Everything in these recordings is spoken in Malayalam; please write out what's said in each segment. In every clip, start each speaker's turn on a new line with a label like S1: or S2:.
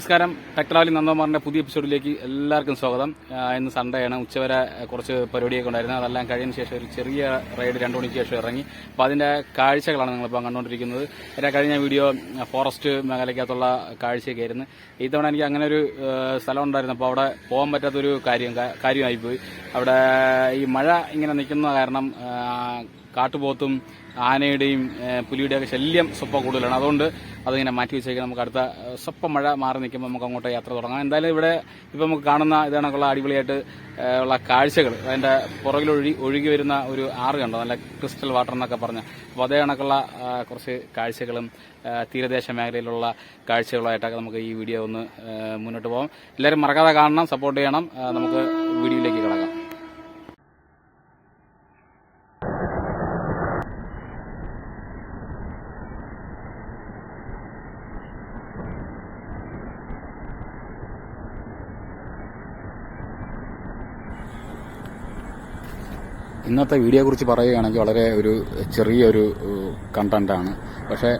S1: നമസ്കാരം. ടെക്ട്രാവലി നന്ദകുമാറിന്റെ പുതിയ എപ്പിസോഡിലേക്ക് എല്ലാവർക്കും സ്വാഗതം. ഇന്ന് സൺഡേ ആണ് ഉച്ചവരെ കുറച്ച് പരിപാടിയൊക്കെ ഉണ്ടായിരുന്നു. അതെല്ലാം കഴിഞ്ഞ ശേഷം ഒരു ചെറിയ റൈഡ് രണ്ടു മണിക്ക് ശേഷം ഇറങ്ങി. അപ്പോൾ അതിന്റെ കാഴ്ചകളാണ് നിങ്ങളിപ്പോൾ കണ്ടുകൊണ്ടിരിക്കുന്നത്. എന്റെ കഴിഞ്ഞ വീഡിയോ ഫോറസ്റ്റ് മേഖലയ്ക്കകത്തുള്ള കാഴ്ചയൊക്കെ ആയിരുന്നു. ഇത്തവണ എനിക്ക് അങ്ങനെ ഒരു സ്ഥലം ഉണ്ടായിരുന്നു. അപ്പോൾ അവിടെ പോകാൻ പറ്റാത്തൊരു കാര്യം കാര്യമായിപ്പോയി. അവിടെ ഈ മഴ ഇങ്ങനെ നിൽക്കുന്ന കാരണം കാട്ടുപോത്തും ആനയുടെയും പുലിയുടെയൊക്കെ ശല്യം സ്വപ്പം കൂടുതലാണ്. അതുകൊണ്ട് അതിങ്ങനെ മാറ്റി വെച്ചേക്കാം. നമുക്ക് അടുത്ത സ്വപ്പം മഴ മാറി നിൽക്കുമ്പോൾ നമുക്ക് അങ്ങോട്ട് യാത്ര തുടങ്ങാം. എന്തായാലും ഇവിടെ ഇപ്പം നമുക്ക് കാണുന്ന ഇതാണൊക്കെയുള്ള അടിപൊളിയായിട്ട് ഉള്ള കാഴ്ചകൾ. അതിന്റെ പുറകിലൊഴി ഒഴുകി വരുന്ന ഒരു ആറ് കണ്ടോ? നല്ല ക്രിസ്റ്റൽ വാട്ടർ എന്നൊക്കെ പറഞ്ഞ. അപ്പോൾ അതേ കണക്കുള്ള കുറച്ച് കാഴ്ചകളും തീരദേശ മേഖലയിലുള്ള കാഴ്ചകളുമായിട്ടൊക്കെ നമുക്ക് ഈ വീഡിയോ ഒന്ന് മുന്നോട്ട് പോകാം. എല്ലാവരും മറക്കാതെ കാണണം സപ്പോർട്ട് ചെയ്യണം. നമുക്ക് വീഡിയോയിലേക്ക് കിടക്കാം. ഇന്നത്തെ വീഡിയോയെ കുറിച്ച് പറയുകയാണെങ്കിൽ വളരെ ഒരു ചെറിയൊരു കണ്ടന്റാണ് പക്ഷേ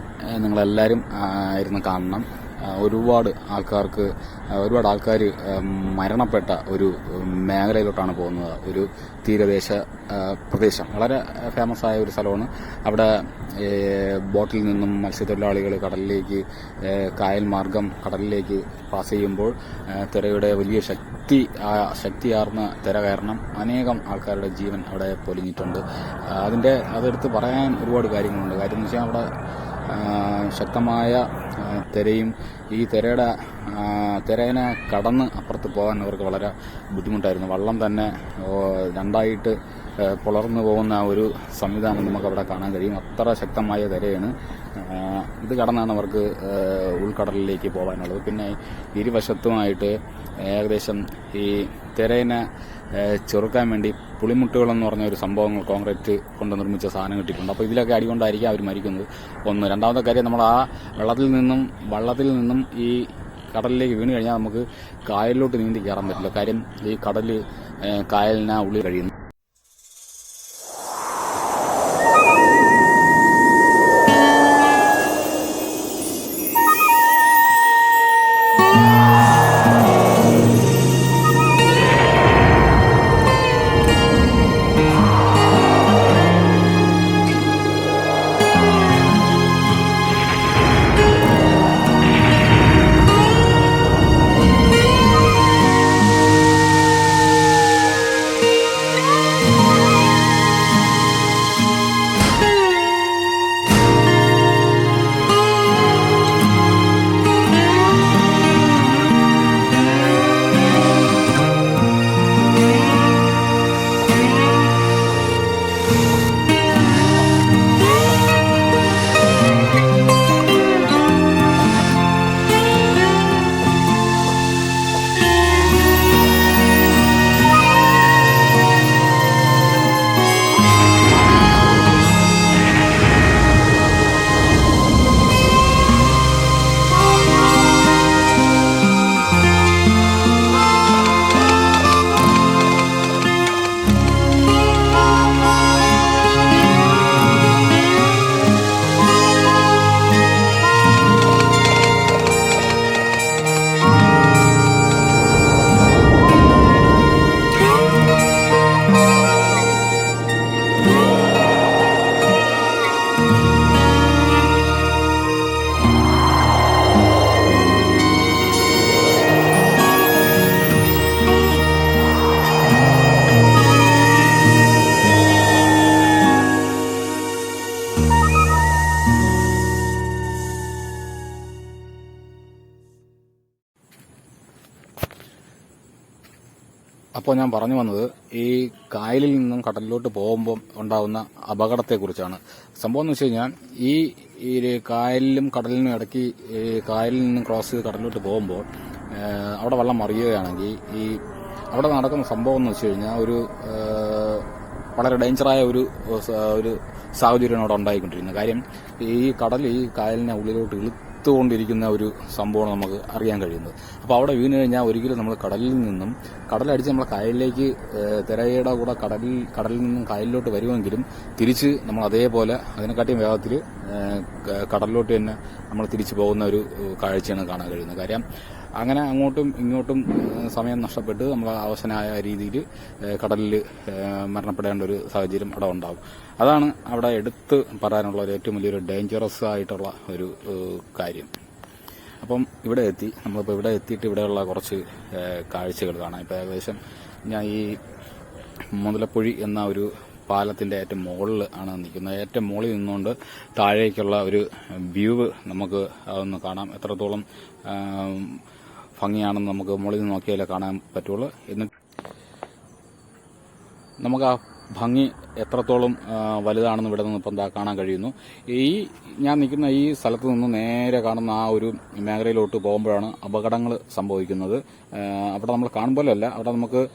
S1: നിങ്ങളെല്ലാവരും ഇരുന്ന് കാണണം. ഒരുപാട് ആൾക്കാർക്ക് ഒരുപാട് ആൾക്കാർ മരണപ്പെട്ട ഒരു മേഖലയിലോട്ടാണ് പോകുന്നത്. ഒരു തീരദേശ പ്രദേശം. വളരെ ഫേമസ് ആയ ഒരു സ്ഥലമാണ്. അവിടെ ബോട്ടിൽ നിന്നും മത്സ്യത്തൊഴിലാളികൾ കടലിലേക്ക് കായൽ മാർഗം കടലിലേക്ക് പാസ് ചെയ്യുമ്പോൾ തിരയുടെ വലിയ ശക്തി ശക്തിയാർന്ന തിര കാരണം അനേകം ആൾക്കാരുടെ ജീവൻ അവിടെ പൊലിഞ്ഞിട്ടുണ്ട്. അതിന്റെ അതെടുത്ത് പറയാൻ ഒരുപാട് കാര്യങ്ങളുണ്ട്. കാര്യം എന്ന് വെച്ചാൽ അവിടെ ശക്തമായ തിരയും ഈ തിരയുടെ ആ, തിരേനെ കടന്ന് അപ്പുറത്ത് പോകാൻ അവർക്ക് വളരെ ബുദ്ധിമുട്ടായിരുന്നു. വള്ളം തന്നെ രണ്ടായിട്ട് പുലർന്നു പോകുന്ന ഒരു സംവിധാനം നമുക്ക് അവിടെ കാണാൻ കഴിയും. അത്ര ശക്തമായ തിരയാണ്. ഇത് കടന്നാണ് അവർക്ക് ഉൾക്കടലിലേക്ക് പോകാനുള്ളത്. പിന്നെ ഇരുവശത്തുമായിട്ട് ഏകദേശം ഈ തിരയിനെ ചെറുക്കാൻ വേണ്ടി പുളിമുട്ടുകളെന്ന് പറഞ്ഞ ഒരു സംഭവങ്ങൾ കോൺക്രീറ്റ് കൊണ്ട് നിർമ്മിച്ച സാധനം കിട്ടിയിട്ടുണ്ട്. അപ്പോൾ ഇതിലൊക്കെ അടികൊണ്ടായിരിക്കും അവർ മരിക്കുന്നത്. ഒന്ന്. രണ്ടാമത്തെ കാര്യം നമ്മൾ ആ വെള്ളത്തിൽ നിന്നും വള്ളത്തിൽ നിന്നും ഈ കടലിലേക്ക് വീണ് കഴിഞ്ഞാൽ നമുക്ക് കായലിലോട്ട് നീന്തി കയറാൻ പറ്റില്ല. കാര്യം ഈ കടൽ കായലിനാ ഉള്ളിൽ കഴിയുന്നു. അപ്പോൾ ഞാൻ പറഞ്ഞു വന്നത് ഈ കായലിൽ നിന്നും കടലിലോട്ട് പോകുമ്പോൾ ഉണ്ടാകുന്ന അപകടത്തെക്കുറിച്ചാണ്. സംഭവം എന്ന് വെച്ച് കഴിഞ്ഞാൽ ഈ ഈ കായലിലും കടലിനും ഇടയ്ക്ക് കായലിൽ നിന്നും ക്രോസ് ചെയ്ത് കടലിലോട്ട് പോകുമ്പോൾ അവിടെ വെള്ളം മറിയുകയാണെങ്കിൽ ഈ അവിടെ നടക്കുന്ന സംഭവം എന്ന് വെച്ച് കഴിഞ്ഞാൽ ഒരു വളരെ ഡേഞ്ചറായ ഒരു ഒരു സാഹചര്യമാണ് അവിടെ ഉണ്ടായിക്കൊണ്ടിരിക്കുന്നത്. കാര്യം ഈ കടൽ ഈ കായലിനെ ഉള്ളിലോട്ട് ഇളുത്തുകൊണ്ടിരിക്കുന്ന ഒരു സംഭവമാണ് നമുക്ക് അറിയാൻ കഴിയുന്നത്. അപ്പോൾ അവിടെ വീണ് കഴിഞ്ഞാൽ ഒരിക്കലും നമ്മൾ കടലിൽ നിന്നും കടലടിച്ച് നമ്മൾ കായലിലേക്ക് തിരയുടെ കൂടെ കടലിൽ കടലിൽ നിന്നും കായലിലോട്ട് വരുമെങ്കിലും തിരിച്ച് നമ്മൾ അതേപോലെ അതിനെക്കാട്ടിയും വേഗത്തിൽ കടലിലോട്ട് തന്നെ നമ്മൾ തിരിച്ചു പോകുന്ന ഒരു കാഴ്ചയാണ് കാണാൻ കഴിയുന്നത്. കാര്യം അങ്ങനെ അങ്ങോട്ടും ഇങ്ങോട്ടും സമയം നഷ്ടപ്പെട്ട് നമ്മൾ അവശനായ രീതിയിൽ കടലിൽ മരണപ്പെടേണ്ട ഒരു സാഹചര്യം അവിടെ ഉണ്ടാകും. അതാണ് അവിടെ എടുത്ത് പറയാനുള്ള ഒരു ഏറ്റവും വലിയൊരു ഡേഞ്ചറസ് ആയിട്ടുള്ള ഒരു കാര്യം. അപ്പം ഇവിടെ എത്തി നമ്മളിപ്പോൾ ഇവിടെ എത്തിയിട്ട് ഇവിടെയുള്ള കുറച്ച് കാഴ്ചകൾ കാണാം. ഇപ്പോൾ ഏകദേശം ഞാൻ ഈ മുതലപ്പുഴി എന്ന ഒരു പാലത്തിന്റെ ഏറ്റവും മുകളിൽ ആണ് നിൽക്കുന്നത്. ഏറ്റവും മുകളിൽ നിന്നുകൊണ്ട് താഴേക്കുള്ള ഒരു വ്യൂ നമുക്ക് അതൊന്ന് കാണാം. എത്രത്തോളം ഭംഗിയാണെന്ന് നമുക്ക് മുകളിൽ നിന്ന് നോക്കിയാലേ കാണാൻ പറ്റുള്ളൂ. എന്നിട്ട് നമുക്ക് ആ ഭംഗി എത്രത്തോളം വലുതാണെന്ന് ഇവിടെ നിന്ന് ഇപ്പം കാണാൻ കഴിയുന്നു. ഈ ഞാൻ നിൽക്കുന്ന ഈ സ്ഥലത്ത് നിന്ന് നേരെ കാണുന്ന ആ ഒരു മേഖലയിലോട്ട് പോകുമ്പോഴാണ് അപകടങ്ങൾ സംഭവിക്കുന്നത്. അവിടെ നമ്മൾ കാണുമ്പോലല്ല അവിടെ നമുക്ക്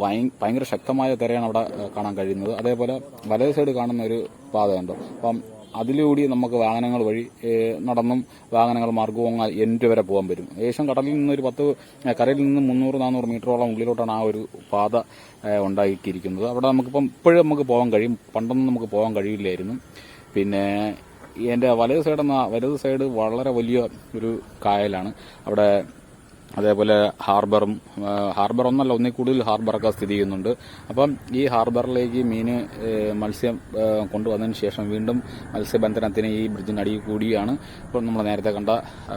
S1: ഭയ- ഭയങ്കര ശക്തമായ തിരയാണ് അവിടെ കാണാൻ കഴിയുന്നത്. അതേപോലെ വലത് സൈഡ് കാണുന്ന ഒരു പാതയുണ്ട്. അപ്പം അതിലൂടെ നമുക്ക് വാഹനങ്ങൾ വഴി നടന്നും വാഹനങ്ങൾ മാർഗവും എന്റെ വരെ പോകാൻ പറ്റും. ഏകദേശം കടലിൽ നിന്ന് ഒരു പത്ത് കരയിൽ നിന്ന് മുന്നൂറ് നാനൂറ് മീറ്ററോളം ഉള്ളിലോട്ടാണ് ആ ഒരു പാത ഉണ്ടാക്കിയിരിക്കുന്നത് അവിടെ നമുക്കിപ്പം ഇപ്പോഴും നമുക്ക് പോകാൻ കഴിയും. പണ്ടൊന്നും നമുക്ക് പോകാൻ കഴിയില്ലായിരുന്നു. പിന്നെ എന്റെ വലത് സൈഡ് എന്ന വലത് സൈഡ് വളരെ വലിയ ഒരു കായലാണ്. അവിടെ അതേപോലെ ഹാർബറും ഹാർബർ ഒന്നല്ല ഒന്നിൽ കൂടുതൽ ഹാർബറൊക്കെ സ്ഥിതി ചെയ്യുന്നുണ്ട്. അപ്പം ഈ ഹാർബറിലേക്ക് മീന് മത്സ്യം കൊണ്ടുവന്നതിന് ശേഷം വീണ്ടും മത്സ്യബന്ധനത്തിന് ഈ ബ്രിഡ്ജിന് അടിയിൽ കൂടിയാണ് ഇപ്പോൾ നമ്മൾ നേരത്തെ കണ്ട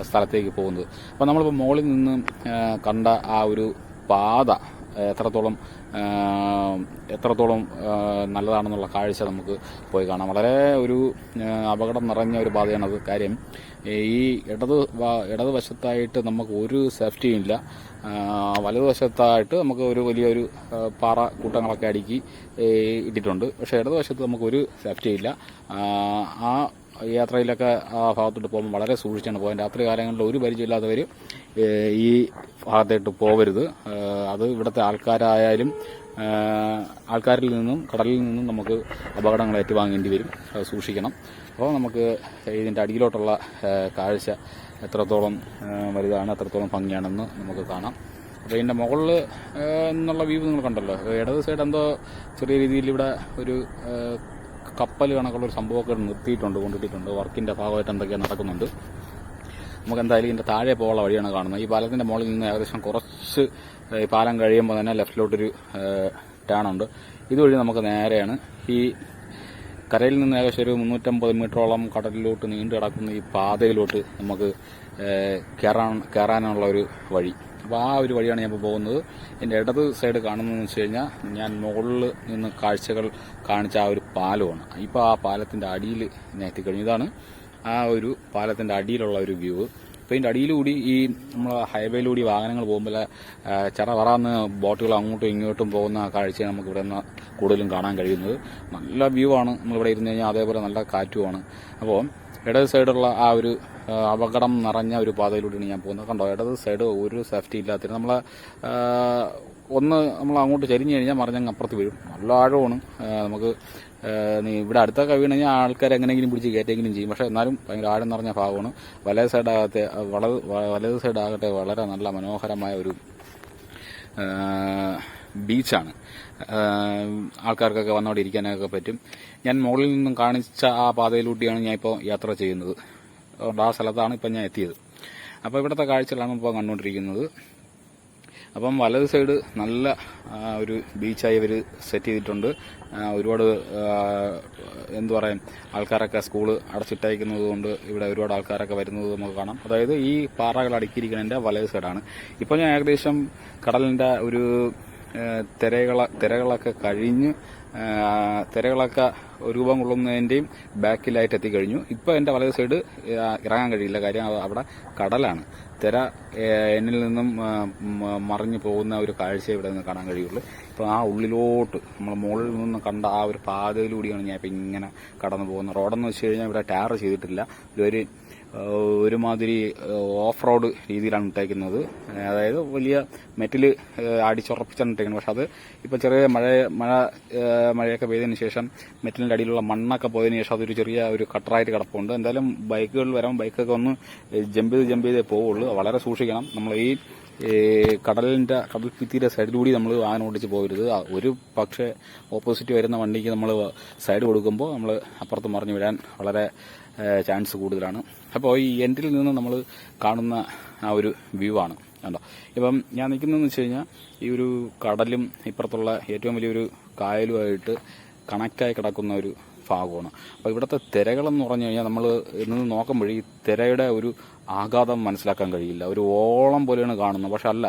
S1: സ്ഥലത്തേക്ക് പോകുന്നത്. അപ്പം നമ്മളിപ്പോൾ മുകളിൽ നിന്ന് കണ്ട ആ ഒരു പാത എത്രത്തോളം എത്രത്തോളം നല്ലതാണെന്നുള്ള കാഴ്ച നമുക്ക് പോയി കാണാം. വളരെ ഒരു അപകടം നിറഞ്ഞ ഒരു പാതയാണത്. കാര്യം ഈ ഇടത് ഇടതുവശത്തായിട്ട് നമുക്ക് ഒരു സേഫ്റ്റിയും ഇല്ല. വലതുവശത്തായിട്ട് നമുക്ക് ഒരു വലിയൊരു പാറ കൂട്ടങ്ങളൊക്കെ അടുക്കി ഇട്ടിട്ടുണ്ട്. പക്ഷേ ഇടതുവശത്ത് നമുക്കൊരു സേഫ്റ്റി ഇല്ല. ആ, യാത്രയിലൊക്കെ ആ ഭാഗത്തോട്ട് പോകുമ്പോൾ വളരെ സൂക്ഷിച്ചാണ് പോകാൻ. രാത്രി കാലങ്ങളിൽ ഒരു പരിചയമില്ലാത്തവർ ഈ ഭാഗത്തേട്ട് പോകരുത്. അത് ഇവിടുത്തെ ആൾക്കാരായാലും ആൾക്കാരിൽ നിന്നും കടലിൽ നിന്നും നമുക്ക് അപകടങ്ങൾ ഏറ്റുവാങ്ങേണ്ടി വരും. സൂക്ഷിക്കണം. അപ്പോൾ നമുക്ക് ഇതിന്റെ അടിയിലോട്ടുള്ള കാഴ്ച എത്രത്തോളം വലുതാണ് എത്രത്തോളം ഭംഗിയാണെന്ന് നമുക്ക് കാണാം. അപ്പോൾ ഇതിന്റെ മുകളിൽ എന്നുള്ള വ്യൂ നിങ്ങൾ കണ്ടല്ലോ. ഇടത് സൈഡ് എന്തോ ചെറിയ രീതിയിൽ ഇവിടെ ഒരു കപ്പൽ കണക്കുള്ള ഒരു സംഭവമൊക്കെ നിർത്തിയിട്ടുണ്ട് കൊണ്ടിട്ടിട്ടുണ്ട്. വർക്കിന്റെ ഭാഗമായിട്ട് എന്തൊക്കെയാണ് നടക്കുന്നുണ്ട്. നമുക്ക് എന്തായാലും ഇതിന്റെ താഴെ പോകാനുള്ള വഴിയാണ് കാണുന്നത്. ഈ പാലത്തിന്റെ മുകളിൽ നിന്ന് ഏകദേശം കുറച്ച് ഈ പാലം കഴിയുമ്പോൾ തന്നെ ലെഫ്റ്റിലോട്ടൊരു ടേണുണ്ട് ഇതുവഴി നമുക്ക് നേരെയാണ് ഈ കരയിൽ നിന്ന് ഏകദേശം ഒരു മുന്നൂറ്റമ്പത് മീറ്ററോളം കടലിലോട്ട് നീണ്ടു കിടക്കുന്ന ഈ പാതയിലോട്ട് നമുക്ക് കയറാൻ കയറാനുള്ള ഒരു വഴി. അപ്പോൾ ആ ഒരു വഴിയാണ് ഞാൻ ഇപ്പോൾ പോകുന്നത്. എന്റെ ഇടത് സൈഡ് കാണുന്നതെന്ന് വെച്ച് കഴിഞ്ഞാൽ ഞാൻ മുകളിൽ നിന്ന് കാഴ്ചകൾ കാണിച്ച ആ ഒരു പാലമാണ്. ഇപ്പോൾ ആ പാലത്തിന്റെ അടിയിൽ ഞാൻ എത്തിക്കഴിഞ്ഞു. ഇതാണ് ആ ഒരു പാലത്തിന്റെ അടിയിലുള്ള ഒരു വ്യൂ. അപ്പോൾ ഇതിന്റെ അടിയിലൂടി ഈ നമ്മൾ ഹൈവേയിലൂടി വാഹനങ്ങൾ പോകുമ്പോൾ ചെറ വറാന്ന് ബോട്ടുകൾ അങ്ങോട്ടും ഇങ്ങോട്ടും പോകുന്ന കാഴ്ചയാണ് നമുക്ക് ഇവിടെ നിന്ന് കൂടുതലും കാണാൻ കഴിയുന്നത്. നല്ല വ്യൂ ആണ് നമ്മളിവിടെ ഇരുന്ന് കഴിഞ്ഞാൽ അതേപോലെ നല്ല കാറ്റുമാണ്. അപ്പോൾ ഇടത് സൈഡുള്ള ആ ഒരു അപകടം നിറഞ്ഞ ഒരു പാതയിലൂടെയാണ് ഞാൻ പോകുന്നത്. കണ്ടോ ഇടത് സൈഡ് ഒരു സേഫ്റ്റി ഇല്ലാത്തതിന് നമ്മൾ ഒന്ന് നമ്മൾ അങ്ങോട്ട് ചരിഞ്ഞു കഴിഞ്ഞാൽ മറിഞ്ഞങ്ങ് അപ്പുറത്ത് വീഴും. നല്ല ആഴമാണ്. നമുക്ക് ഇവിടെ അടുത്തൊക്കെ വീണ് കഴിഞ്ഞാൽ ആൾക്കാർ എങ്ങനെയെങ്കിലും പിടിച്ച് കയറ്റെങ്കിലും ചെയ്യും. പക്ഷേ എന്നാലും ഭയങ്കര ആഴം നിറഞ്ഞ ഭാഗമാണ്. വലത് സൈഡാകത്തെ വളത് വലത് സൈഡാകട്ടെ വളരെ നല്ല മനോഹരമായ ഒരു ബീച്ചാണ്. ആൾക്കാർക്കൊക്കെ വന്നവിടെ ഇരിക്കാനൊക്കെ പറ്റും. ഞാൻ മുകളിൽ നിന്നും കാണിച്ച ആ പാതയിലൂട്ടിയാണ് ഞാൻ ഇപ്പോൾ യാത്ര ചെയ്യുന്നത്. അതുകൊണ്ട് ആ സ്ഥലത്താണ് ഇപ്പം ഞാൻ എത്തിയത്. അപ്പോൾ ഇവിടുത്തെ കാഴ്ചകളാണ് ഇപ്പോൾ കണ്ടുകൊണ്ടിരിക്കുന്നത്. അപ്പം വലത് സൈഡ് നല്ല ഒരു ബീച്ചായി ഇവർ സെറ്റ് ചെയ്തിട്ടുണ്ട്. ഒരുപാട് എന്തു പറയാം ആൾക്കാരൊക്കെ സ്കൂൾ അടച്ചിട്ടയക്കുന്നത് കൊണ്ട് ഇവിടെ ഒരുപാട് ആൾക്കാരൊക്കെ വരുന്നത് നമുക്ക് കാണാം. അതായത് ഈ പാറകൾ അടുക്കിയിരിക്കുന്നതിന്റെ വലത് സൈഡാണ്. ഇപ്പോൾ ഞാൻ ഏകദേശം കടലിന്റെ ഒരു തിരകള തിരകളൊക്കെ കഴിഞ്ഞ് തിരകളൊക്കെ രൂപം കൊള്ളുന്നതിന്റെയും ബാക്കിലായിട്ട് എത്തിക്കഴിഞ്ഞു. ഇപ്പോൾ എന്റെ വലത് സൈഡ് ഇറങ്ങാൻ കഴിയില്ല. കാര്യം അവിടെ കടലാണ്. തിര എന്നിൽ നിന്നും മറിഞ്ഞു പോകുന്ന ഒരു കാഴ്ച ഇവിടെ നിന്ന് കാണാൻ കഴിയുള്ളൂ. ഇപ്പോൾ ആ ഉള്ളിലോട്ട് നമ്മൾ മുകളിൽ നിന്ന് കണ്ട ആ ഒരു പാതയിലൂടെയാണ് ഞാൻ ഇപ്പം ഇങ്ങനെ കടന്നു പോകുന്നത്. റോഡെന്ന് വെച്ച് കഴിഞ്ഞാൽ ഇവിടെ ടാർ ചെയ്തിട്ടില്ല. ആ, ഒരുമാതിരി ഓഫ് റോഡ് രീതിയിലാണ് ഇട്ടേക്കുന്നത്. അതായത് വലിയ മെറ്റൽ അടിച്ചുറപ്പിച്ചാണ് ഇട്ടേക്കുന്നത് പക്ഷെ അത് ഇപ്പം ചെറിയ മഴ മഴ മഴയൊക്കെ പെയ്തതിന് ശേഷം മെറ്റലിന്റെ അടിയിലുള്ള മണ്ണൊക്കെ പോയതിന് ശേഷം അതൊരു ചെറിയ ഒരു കട്ടറായിട്ട് കിടപ്പുണ്ട്. എന്തായാലും ബൈക്കുകളിൽ വരാൻ ബൈക്കൊക്കെ ഒന്ന് ജമ്പ് ചെയ്ത് ജമ്പ് ചെയ്തേ പോവുള്ളൂ. വളരെ സൂക്ഷിക്കണം. നമ്മൾ ഈ കടലിന്റെ കടൽ ഭിത്തിയുടെ സൈഡിലൂടെ നമ്മൾ വാഹനം ഓടിച്ച് പോകരുത്. ഒരു പക്ഷേ ഓപ്പോസിറ്റ് വരുന്ന വണ്ടിക്ക് നമ്മൾ സൈഡ് കൊടുക്കുമ്പോൾ നമ്മൾ അപ്പുറത്ത് മറിഞ്ഞു വിടാൻ വളരെ ചാൻസ് കൂടുതലാണ്. അപ്പോൾ ഈ എൻഡിൽ നിന്ന് നമ്മൾ കാണുന്ന ആ ഒരു വ്യൂ ആണ്. കണ്ടോ? ഇപ്പം ഞാൻ നിൽക്കുന്നതെന്ന് വെച്ച് കഴിഞ്ഞാൽ ഈ ഒരു കടലും ഇപ്പുറത്തുള്ള ഏറ്റവും വലിയൊരു കായലുമായിട്ട് കണക്റ്റായി കിടക്കുന്ന ഒരു ഭാഗമാണ്. അപ്പോൾ ഇവിടുത്തെ തിരകളെന്ന് പറഞ്ഞു കഴിഞ്ഞാൽ നമ്മൾ നിന്ന് നോക്കുമ്പോൾ ഈ തിരയുടെ ഒരു ആഘാതം മനസ്സിലാക്കാൻ കഴിയില്ല. ഒരു ഓളം പോലെയാണ് കാണുന്നത്. പക്ഷെ അല്ല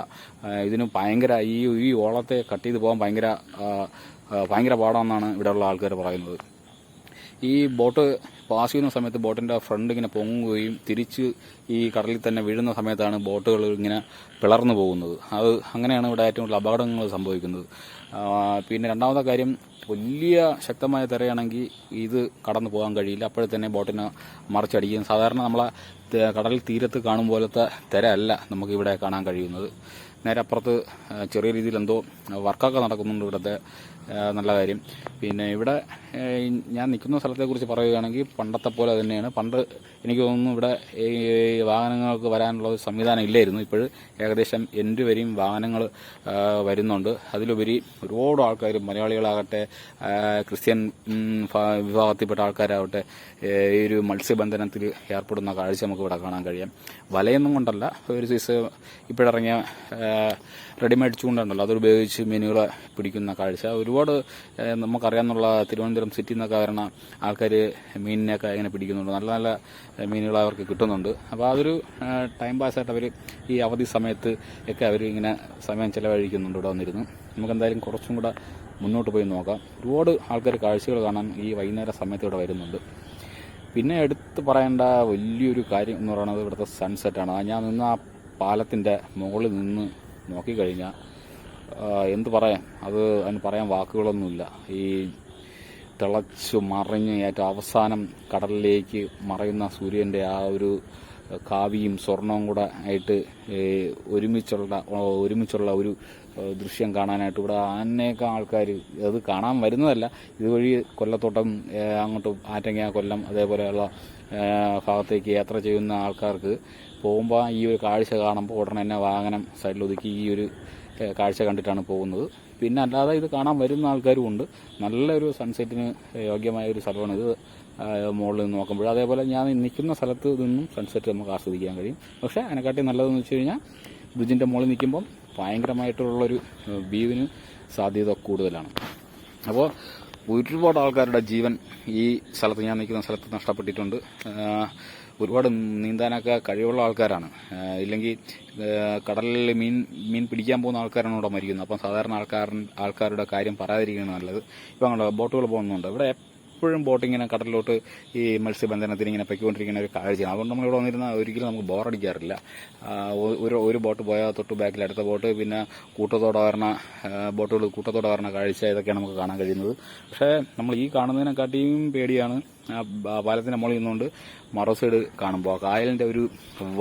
S1: ഇതിന് ഭയങ്കര ഈ ഈ ഓളത്തെ കട്ട് ചെയ്ത് പോകാൻ ഭയങ്കര ഭയങ്കര പാടാണെന്നാണ് ഇവിടെയുള്ള ആൾക്കാർ പറയുന്നത്. ഈ ബോട്ട് പാസ് ചെയ്യുന്ന സമയത്ത് ബോട്ടിന്റെ ഫ്രണ്ട് ഇങ്ങനെ പൊങ്ങുകയും തിരിച്ച് ഈ കടലിൽ തന്നെ വീഴുന്ന സമയത്താണ് ബോട്ടുകൾ ഇങ്ങനെ പിളർന്നു പോകുന്നത്. അത് അങ്ങനെയാണ് ഇവിടെ ഏറ്റവും കൂടുതൽ അപകടങ്ങൾ സംഭവിക്കുന്നത്. പിന്നെ രണ്ടാമത്തെ കാര്യം വലിയ ശക്തമായ തിരയാണെങ്കിൽ ഇത് കടന്നു പോകാൻ കഴിയില്ല. അപ്പോഴേ തന്നെ ബോട്ടിനെ മറിച്ചടിക്കും സാധാരണ നമ്മളെ കടൽ തീരത്ത് കാണും പോലത്തെ തിര അല്ല നമുക്കിവിടെ കാണാൻ കഴിയുന്നത്. നേരെ അപ്പുറത്ത് ചെറിയ രീതിയിൽ എന്തോ വർക്കൊക്കെ നടക്കുന്നുണ്ട് ഇവിടുത്തെ നല്ല കാര്യം. പിന്നെ ഇവിടെ ഞാൻ നിൽക്കുന്ന സ്ഥലത്തെക്കുറിച്ച് പറയുകയാണെങ്കിൽ പണ്ടത്തെ പോലെ തന്നെയാണ്. പണ്ട് എനിക്ക് തോന്നുന്നു ഇവിടെ ഈ വാഹനങ്ങൾക്ക് വരാനുള്ള ഒരു സംവിധാനം ഇല്ലായിരുന്നു. ഇപ്പോൾ ഏകദേശം എന്റെ വരെയും വാഹനങ്ങൾ വരുന്നുണ്ട്. അതിലുപരി ഒരുപാട് ആൾക്കാർ മലയാളികളാകട്ടെ ക്രിസ്ത്യൻ വിഭാഗത്തിൽപ്പെട്ട ആൾക്കാരാവട്ടെ ഏ, ഈ ഒരു മത്സ്യബന്ധനത്തിൽ ഏർപ്പെടുന്ന കാഴ്ച നമുക്ക് ഇവിടെ കാണാൻ കഴിയാം. വലയൊന്നും കൊണ്ടല്ല ഒരു സൈസ് ഇപ്പോഴിറങ്ങിയ റെഡിമെയ്ഡ് ചൂണ്ടുണ്ടല്ലോ അതുപയോഗിച്ച് മീനുകളെ പിടിക്കുന്ന കാഴ്ച. ഒരുപാട് നമുക്കറിയാമെന്നുള്ള തിരുവനന്തപുരം സിറ്റിയിൽ നിന്നൊക്കെ വരണ ആൾക്കാർ മീനിനെയൊക്കെ ഇങ്ങനെ പിടിക്കുന്നുണ്ട്. നല്ല നല്ല മീനുകൾ അവർക്ക് കിട്ടുന്നുണ്ട്. അപ്പോൾ അതൊരു ടൈം പാസ്സായിട്ട് അവർ ഈ അവധി സമയത്ത് ഒക്കെ അവർ ഇങ്ങനെ സമയം ചിലവഴിക്കുന്നുണ്ട് ഇവിടെ വന്നിരുന്നു. നമുക്കെന്തായാലും കുറച്ചും കൂടെ മുന്നോട്ട് പോയി നോക്കാം. ഒരുപാട് ആൾക്കാർ കാഴ്ചകൾ കാണാൻ ഈ വൈകുന്നേര സമയത്ത് ഇവിടെ വരുന്നുണ്ട്. പിന്നെ എടുത്ത് പറയേണ്ട വലിയൊരു കാര്യം എന്ന് പറയുന്നത് ഇവിടുത്തെ സൺസെറ്റാണ് ഞാൻ നിന്ന് ആ പാലത്തിന്റെ മുകളിൽ നിന്ന് നോക്കിക്കഴിഞ്ഞാൽ എന്ത് പറയാം? അത് അതിന് പറയാൻ വാക്കുകളൊന്നുമില്ല. ഈ തിളച്ചു മറിഞ്ഞ് ഏറ്റവും അവസാനം കടലിലേക്ക് മറയുന്ന സൂര്യന്റെ ആ ഒരു കാവിയും സ്വർണവും കൂടെ ആയിട്ട് ഒരുമിച്ചുള്ള ഒരുമിച്ചുള്ള ഒരു ദൃശ്യം കാണാനായിട്ട് ഇവിടെ അനേകം ആൾക്കാർ അത് കാണാൻ വരുന്നതല്ല. ഇതുവഴി കൊല്ലത്തോട്ടം അങ്ങോട്ട് ആറ്റങ്ങ കൊല്ലം അതേപോലെയുള്ള ഭാഗത്തേക്ക് യാത്ര ചെയ്യുന്ന ആൾക്കാർക്ക് പോകുമ്പോൾ ഈ ഒരു കാഴ്ച കാണുമ്പോൾ ഉടനെ തന്നെ വാഹനം സൈഡിൽ ഒതുക്കി ഈ ഒരു കാഴ്ച കണ്ടിട്ടാണ് പോകുന്നത്. പിന്നെ അല്ലാതെ ഇത് കാണാൻ വരുന്ന ആൾക്കാരും ഉണ്ട്. നല്ലൊരു സൺസെറ്റിന് യോഗ്യമായ ഒരു സ്ഥലമാണ് ഇത്. മുകളിൽ നിന്ന് നോക്കുമ്പോൾ. അതേപോലെ ഞാൻ നിൽക്കുന്ന സ്ഥലത്ത് നിന്നും സൺസെറ്റ് നമുക്ക് ആസ്വദിക്കാൻ കഴിയും. പക്ഷേ അതിനെക്കാട്ടി നല്ലതെന്ന് വെച്ച് കഴിഞ്ഞാൽ ബ്രിഡ്ജിന്റെ മുകളിൽ നിൽക്കുമ്പം ഭയങ്കരമായിട്ടുള്ളൊരു വ്യൂവിന് സാധ്യത കൂടുതലാണ്. അപ്പോൾ ഒരുപാട് ആൾക്കാരുടെ ജീവൻ ഈ സ്ഥലത്ത് ഞാൻ നിൽക്കുന്ന സ്ഥലത്ത് നഷ്ടപ്പെട്ടിട്ടുണ്ട്. ഒരുപാട് നീന്താനൊക്കെ കഴിവുള്ള ആൾക്കാരാണ്. ഇല്ലെങ്കിൽ കടലിൽ മീൻ മീൻ പിടിക്കാൻ പോകുന്ന ആൾക്കാരാണ് ഇവിടെ മരിക്കുന്നത്. അപ്പം സാധാരണ ആൾക്കാർ ആൾക്കാരുടെ കാര്യം പറയാതിരിക്കുന്നത് നല്ലത്. ഇപ്പം അങ്ങോട്ട് ബോട്ടുകൾ പോകുന്നുണ്ട്. ഇവിടെ എപ്പോഴും ബോട്ടിങ്ങനെ കടലിലോട്ട് ഈ മത്സ്യബന്ധനത്തിന് ഇങ്ങനെ പൊയ്ക്കൊണ്ടിരിക്കുന്ന ഒരു കാഴ്ചയാണ്. അതുകൊണ്ട് നമ്മൾ ഇവിടെ വന്നിരുന്ന ഒരിക്കലും നമുക്ക് ബോറടിക്കാറില്ല ഒരു ഒരു ബോട്ട് പോയാൽ തൊട്ട് ബാക്കിൽ അടുത്ത ബോട്ട് പിന്നെ കൂട്ടത്തോടെ വരണ ബോട്ടുകൾ കൂട്ടത്തോടെ വരണ കാഴ്ച ഇതൊക്കെയാണ് നമുക്ക് കാണാൻ കഴിയുന്നത്. പക്ഷേ നമ്മൾ ഈ കാണുന്നതിനെക്കാട്ടിയും പേടിയാണ് പാലത്തിന്റെ മുകളിൽ നിന്നുകൊണ്ട് മറോ കാണുമ്പോൾ. ആ കായലിന്റെ ഒരു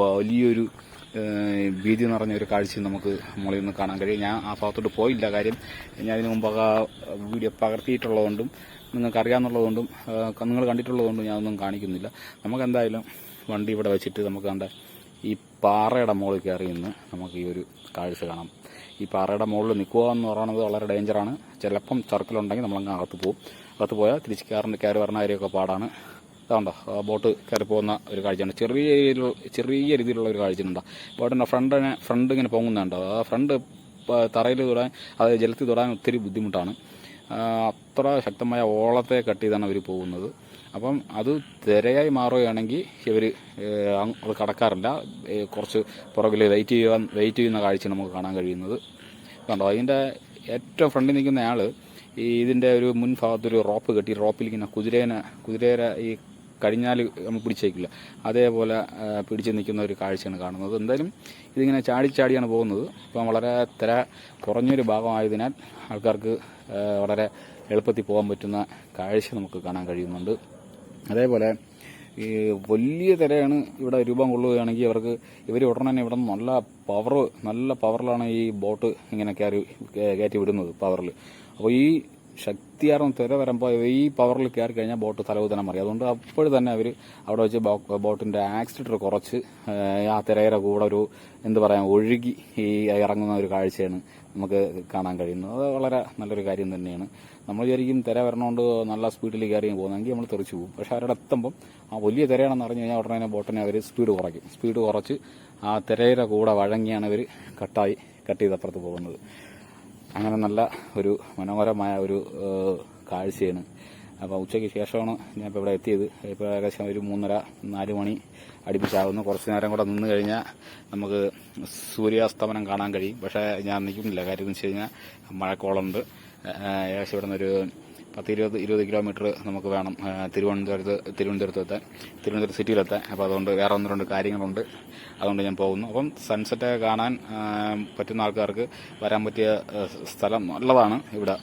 S1: വലിയൊരു ഭീതി നിറഞ്ഞ ഒരു കാഴ്ച നമുക്ക് മുകളിൽ നിന്ന് കാണാൻ കഴിയും. ഞാൻ ആ ഭാഗത്തോട്ട് പോയില്ല. കാര്യം ഞാൻ ഇതിനു മുമ്പ് വീഡിയോ പകർത്തിയിട്ടുള്ളതുകൊണ്ടും നിങ്ങൾക്ക് അറിയാമെന്നുള്ളതുകൊണ്ടും നിങ്ങൾ കണ്ടിട്ടുള്ളതുകൊണ്ടും ഞാനൊന്നും കാണിക്കുന്നില്ല. നമുക്ക് എന്തായാലും വണ്ടി ഇവിടെ വെച്ചിട്ട് നമുക്ക് കണ്ട ഈ പാറയുടെ മുകളിൽ കയറി നിന്ന് നമുക്ക് ഈ ഒരു കാഴ്ച കാണാം. ഈ പാറയുടെ മുകളിൽ നിൽക്കുക എന്ന് പറയുന്നത് വളരെ ഡേഞ്ചറാണ് ചിലപ്പം സർക്കിളുണ്ടെങ്കിൽ നമ്മളങ്ങ് അകത്ത് പോകും. അകത്ത് പോയാൽ തിരിച്ച് കയറിന്റെ കയറി വരണ കാര്യമൊക്കെ പാടാണ്. അതുകൊണ്ടോ ബോട്ട് കയറി പോകുന്ന ഒരു കാഴ്ചയാണ് ചെറിയ ചെറിയ രീതിയിലുള്ള ഒരു കാഴ്ചയുണ്ടോ ബോട്ടിന്റെ ഫ്രണ്ടിനെ ഫ്രണ്ട് ഇങ്ങനെ പൊങ്ങുന്നുണ്ടോ ആ ഫ്രണ്ട് തറയിൽ തൊടാൻ അത് ജലത്തിൽ തൊടാൻ ഒത്തിരി ബുദ്ധിമുട്ടാണ്. അത്ര ശക്തമായ ഓളത്തെ കട്ട് ചെയ്താണ് അവർ പോകുന്നത്. അപ്പം അത് തിരയായി മാറുകയാണെങ്കിൽ ഇവർ അത് കടക്കാറില്ല. കുറച്ച് പുറകിൽ വെയിറ്റ് ചെയ്യാൻ വെയിറ്റ് ചെയ്യുന്ന കാഴ്ച നമുക്ക് കാണാൻ കഴിയുന്നത്. കണ്ടോ അതിന്റെ ഏറ്റവും ഫ്രണ്ടിൽ നിൽക്കുന്ന ആൾ ഈ ഇതിന്റെ ഒരു മുൻഭാഗത്തൊരു റോപ്പ് കെട്ടി റോപ്പിൽ ഇങ്ങനെ കുതിരേനെ കുതിരേനെ ഈ കഴിഞ്ഞാൽ നമ്മൾ പിടിച്ചേക്കില്ല. അതേപോലെ പിടിച്ച് നിൽക്കുന്ന ഒരു കാഴ്ചയാണ് കാണുന്നത്. എന്തായാലും ഇതിങ്ങനെ ചാടി ചാടിയാണ് പോകുന്നത്. ഇപ്പം വളരെ തിര കുറഞ്ഞൊരു ഭാഗമായതിനാൽ ആൾക്കാർക്ക് വളരെ എളുപ്പത്തിൽ പോകാൻ പറ്റുന്ന കാഴ്ച നമുക്ക് കാണാൻ കഴിയുന്നുണ്ട്. അതേപോലെ ഈ വലിയ തിരയാണ് ഇവിടെ രൂപം കൊള്ളുകയാണെങ്കിൽ അവർക്ക് ഇവർ ഉടനെ തന്നെ ഇവിടെ നല്ല പവർ നല്ല പവറിലാണ് ഈ ബോട്ട് ഇങ്ങനെ കയറി കയറ്റി വിടുന്നത് പവറിൽ അപ്പോൾ ഈ ശക്തിയാർന്ന തുര വരുമ്പോൾ ഈ പവറിൽ കയറി കഴിഞ്ഞാൽ ബോട്ട് തലകുത്തനം മറി അതുകൊണ്ട് അപ്പോൾ തന്നെ അവർ അവിടെ വെച്ച് ബോട്ടിന്റെ ആക്സിലേറ്റർ കുറച്ച് ആ തിരയുടെ കൂടെ ഒരു എന്ത് പറയാം ഒഴുകി ഈ ഇറങ്ങുന്ന ഒരു കാഴ്ചയാണ് നമുക്ക് കാണാൻ കഴിയുന്നത്. അത് വളരെ നല്ലൊരു കാര്യം തന്നെയാണ്. നമ്മൾ വിചാരിക്കും തിര വരണോണ്ട് നല്ല സ്പീഡിൽ കയറി പോകുന്നെങ്കിൽ നമ്മൾ തെറിച്ചു പോകും. പക്ഷെ അവരുടെ എത്തുമ്പം ആ വലിയ തിരയാണെന്ന് അറിഞ്ഞു കഴിഞ്ഞാൽ ഉടനെ ബോട്ടിനെ അവർ സ്പീഡ് കുറയ്ക്കും. സ്പീഡ് കുറച്ച് ആ തിരയുടെ കൂടെ വഴങ്ങിയാണ് അവർ കട്ടായി കട്ട് ചെയ്ത് അപ്പുറത്ത് പോകുന്നത്. അങ്ങനെ നല്ല ഒരു മനോഹരമായ ഒരു കാഴ്ചയാണ്. അപ്പോൾ ഉച്ചയ്ക്ക് ശേഷമാണ് ഞാൻ ഇവിടെ എത്തിയത്. ഇപ്പോൾ ഏകദേശം ഒരു മൂന്നര നാല് മണി അടുപ്പിച്ചാകുന്നു കുറച്ച് നേരം കൂടെ നിന്ന് കഴിഞ്ഞാൽ നമുക്ക് സൂര്യാസ്തമനം കാണാൻ കഴിയും. പക്ഷേ ഞാൻ നിൽക്കുന്നില്ല. കാര്യം എന്ന് വെച്ച് കഴിഞ്ഞാൽ മഴക്കോളുണ്ട്. ഏകദേശം ഇവിടെ നിന്നൊരു പത്ത് ഇരുപത് ഇരുപത് കിലോമീറ്റർ നമുക്ക് വേണം തിരുവനന്തപുരത്ത് തിരുവനന്തപുരത്ത് എത്താൻ. തിരുവനന്തപുരം സിറ്റിയിലെത്താൻ അപ്പോൾ അതുകൊണ്ട് വേറെ ഒന്ന് രണ്ട് കാര്യങ്ങളുണ്ട്. അതുകൊണ്ട് ഞാൻ പോകുന്നു. അപ്പം സൺസെറ്റ് കാണാൻ പറ്റുന്ന ആൾക്കാർക്ക് വരാൻ പറ്റിയ സ്ഥലം നല്ലതാണ് ഇവിടെ.